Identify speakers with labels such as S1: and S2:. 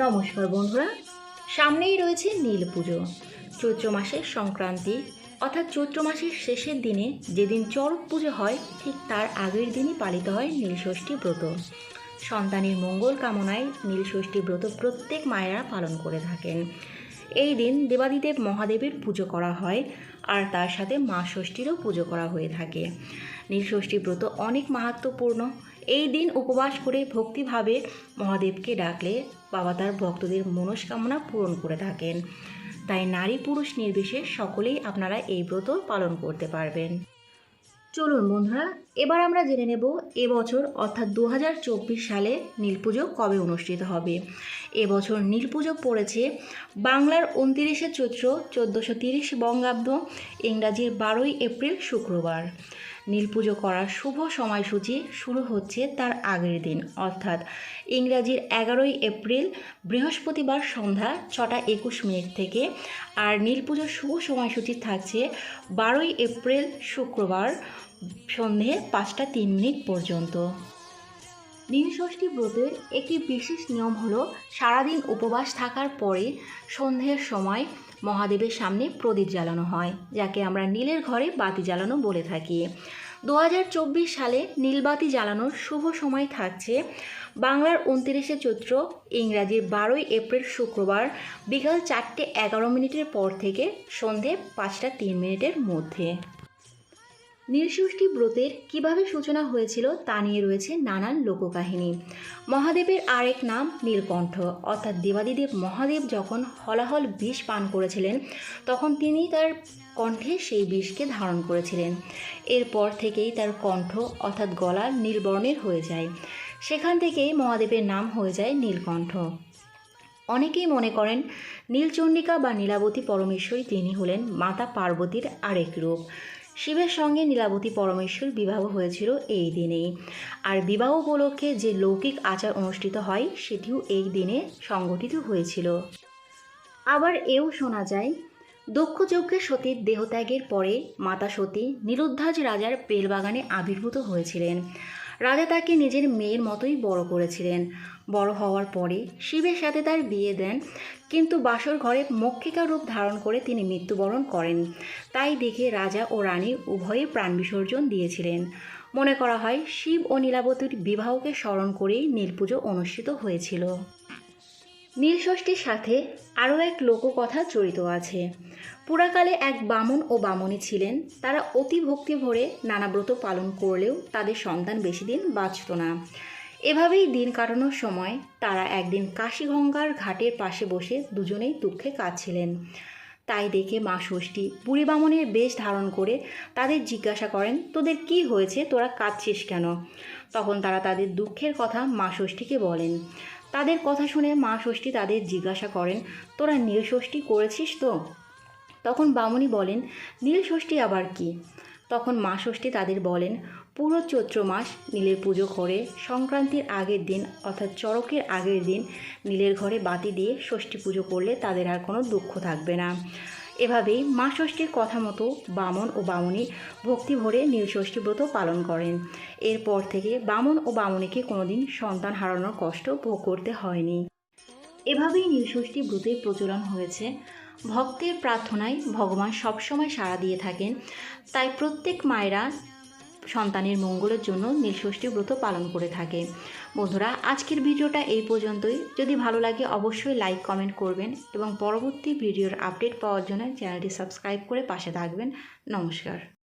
S1: নমস্কার বন্ধুরা, সামনেই রয়েছে নীল পুজো। চৈত্র মাসের সংক্রান্তি, অর্থাৎ চৈত্র মাসের শেষের দিনে যেদিন চড়ক পুজো হয়, ঠিক তার আগের দিনই পালিত হয় নীলষষ্ঠী ব্রত। সন্তানের মঙ্গল কামনায় নীলষষ্ঠী ব্রত প্রত্যেক মায়েরা পালন করে থাকেন। এই দিন দেবাদিদেব মহাদেবের পুজো করা হয়, আর তার সাথে মা ষষ্ঠীরও পুজো করা হয়ে থাকে। নীলষষ্ঠী ব্রত অনেক মাহাত্ম্যপূর্ণ এই দিন উপবাস করে ভক্তিভাবে মহাদেবকে ডাকলে বাবা তার ভক্তদের মনস্কামনা পূরণ করে থাকেন। তাই নারী পুরুষ নির্বিশেষ সকলেই আপনারা এই ব্রত পালন করতে পারবেন। চলুন বন্ধুরা, এবার আমরা জেনে নেব এবছর অর্থাৎ দু হাজার চব্বিশ সালে নীলপুজো কবে অনুষ্ঠিত হবে। এবছর নীলপুজো পড়েছে বাংলার উনতিরিশে চৈত্র চোদ্দোশো তিরিশ বঙ্গাব্দ, ইংরাজির বারোই এপ্রিল শুক্রবার। নীলপুজো করার শুভ সময়সূচি শুরু হচ্ছে তার আগের দিন। অর্থাৎ ইংরাজির এগারোই এপ্রিল বৃহস্পতিবার সন্ধ্যা ছটা একুশ মিনিট থেকে আর নীল পুজোর শুভ সময়সূচি থাকছে বারোই এপ্রিল শুক্রবার সন্ধে পাঁচটা তিন মিনিট পর্যন্ত। নীলষষ্ঠী ব্রতের একটি বিশেষ নিয়ম হলো সারাদিন উপবাস থাকার পরে সন্ধ্যের সময় মহাদেবের সামনে প্রদীপ জ্বালানো হয়, যাকে আমরা নীলের ঘরে বাতি জ্বালানো বলে থাকি। দু হাজার চব্বিশ সালে নীলবাতি জ্বালানোর শুভ সময় থাকছে বাংলার উনত্রিশে চৈত্র, ইংরাজির বারোই এপ্রিল শুক্রবার বিকাল চারটে এগারো মিনিটের পর থেকে সন্ধে পাঁচটা তিন মিনিটের মধ্যে। নীলষষ্ঠী ব্রতের কীভাবে সূচনা হয়েছিল তা নিয়ে রয়েছে নানান লোককাহিনী। মহাদেবের আরেক নাম নীলকণ্ঠ। অর্থাৎ দেবাদিদেব মহাদেব যখন হলাহল বিষ পান করেছিলেন, তখন তিনি তার কণ্ঠে সেই বিষকে ধারণ করেছিলেন। এরপর থেকেই তার কণ্ঠ অর্থাৎ গলা নীলবর্ণের হয়ে যায়। সেখান থেকেই মহাদেবের নাম হয়ে যায় নীলকণ্ঠ। অনেকেই মনে করেন নীলচণ্ডিকা বা নীলাবতী পরমেশ্বরী তিনি হলেন মাতা পার্বতীর আরেক রূপ। শিবের সঙ্গে নীলাবতী পরমেশ্বর বিবাহ হয়েছিল এই দিনেই। আর বিবাহ উপলক্ষে যে লৌকিক আচার অনুষ্ঠিত হয়, সেটিও এই দিনে সংগঠিত হয়েছিল। আবার এও শোনা যায় দক্ষ যজ্ঞে সতীর দেহত্যাগের পরে মাতা সতী নিরুদ্ধাজ রাজার বেলবাগানে আবির্ভূত হয়েছিলেন। রাজা তাকে নিজের মেয়ের মতোই বড় করেছিলেন। বড় হওয়ার পরে শিবের সাথে তার বিয়ে দেন, কিন্তু বাসর ঘরে মক্ষিকা রূপ ধারণ করে তিনি মৃত্যুবরণ করেন। তাই দেখে রাজা ও রানী উভয়ে প্রাণ বিসর্জন দিয়েছিলেন। মনে করা হয়, শিব ও নীলাবতীর বিবাহকে স্মরণ করেই নীলপুজো অনুষ্ঠিত হয়েছিল। নীলষষ্ঠীর সাথে আরও এক লোককথা জড়িত আছে। পুরাকালে এক বামন ও বামনী ছিলেন। তারা অতি ভক্তি ভরে নানা ব্রত পালন করলেও তাদের সন্তান বেশি দিন বাঁচত না। এভাবেই দিন কাটানোর সময় তারা একদিন কাশীগঙ্গার ঘাটের পাশে বসে দুজনেই দুঃখে কাঁদছিলেন। তাই দেখে মা ষষ্ঠী বুড়ি বামনের বেশ ধারণ করে তাদের জিজ্ঞাসা করেন, তোদের কি হয়েছে? তোরা কাঁদছিস কেন? তখন তারা তাদের দুঃখের কথা মা ষষ্ঠীকে বলেন। তাদের কথা শুনে মা ষষ্ঠী তাদের জিজ্ঞাসা করেন, তোরা নীল ষষ্ঠী করেছিস তো? তখন বামুনি বলেন, নীল ষষ্ঠী আবার কি? তখন মা ষষ্ঠী তাদের বলেন পুরো চৈত্র মাস নীলের পুজো করে, সংক্রান্তির আগের দিন অর্থাৎ চড়কের আগের দিন নীলের ঘরে বাতি দিয়ে ষষ্ঠী পুজো করলে তাদের আর কোনো দুঃখ থাকবে না। এভাবেই মা ষষ্ঠীর কথা মতো বামন ও বামুনি ভক্তি ভরে নীল ষষ্ঠী ব্রত পালন করেন। এরপর থেকে বামন ও বামুনিকে কোনোদিন সন্তান হারানোর কষ্ট ভোগ করতে হয়নি। এভাবেই নীলষষ্ঠী ব্রতের প্রচলন হয়েছে। ভক্তের প্রার্থনায় ভগবান সবসময় সাড়া দিয়ে থাকেন। তাই প্রত্যেক মায়েরা সন্তানের মঙ্গলের জন্য নীলষষ্ঠী ব্রত পালন করে থাকে। বন্ধুরা, আজকের ভিডিওটা এই পর্যন্তই। যদি ভালো লাগে, অবশ্যই লাইক, কমেন্ট করবেন এবং পরবর্তী ভিডিওর আপডেট পাওয়ার জন্য চ্যানেলটি সাবস্ক্রাইব করে পাশে থাকবেন। নমস্কার।